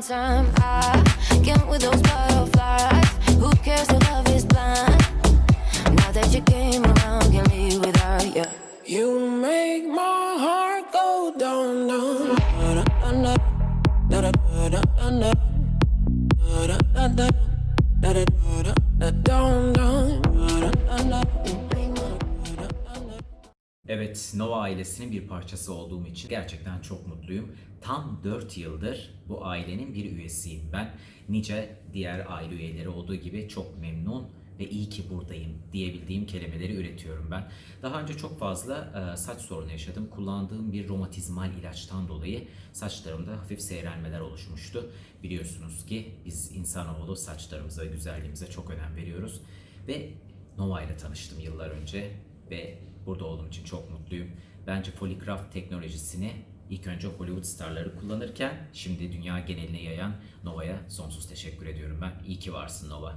no time. I get with those butterflies. Who cares? if love is blind. Now that you came around, can live without you. You make my heart go down, down. Down, down. Evet, Nova ailesinin bir parçası olduğum için gerçekten çok mutluyum. Tam 4 yıldır bu ailenin bir üyesiyim ben. Nice diğer aile üyeleri olduğu gibi çok memnun ve iyi ki buradayım diyebildiğim kelimeleri üretiyorum ben. Daha önce çok fazla e, saç sorunu yaşadım. Kullandığım bir romatizmal ilaçtan dolayı saçlarımda hafif seyrelmeler oluşmuştu. Biliyorsunuz ki biz insanoğlu saçlarımıza güzelliğimize çok önem veriyoruz. Ve Nova ile tanıştım yıllar önce ve burada olduğum için çok mutluyum. Bence Polycraft teknolojisini ilk önce Hollywood starları kullanırken şimdi dünya geneline yayan Nova'ya sonsuz teşekkür ediyorum ben. İyi ki varsın Nova.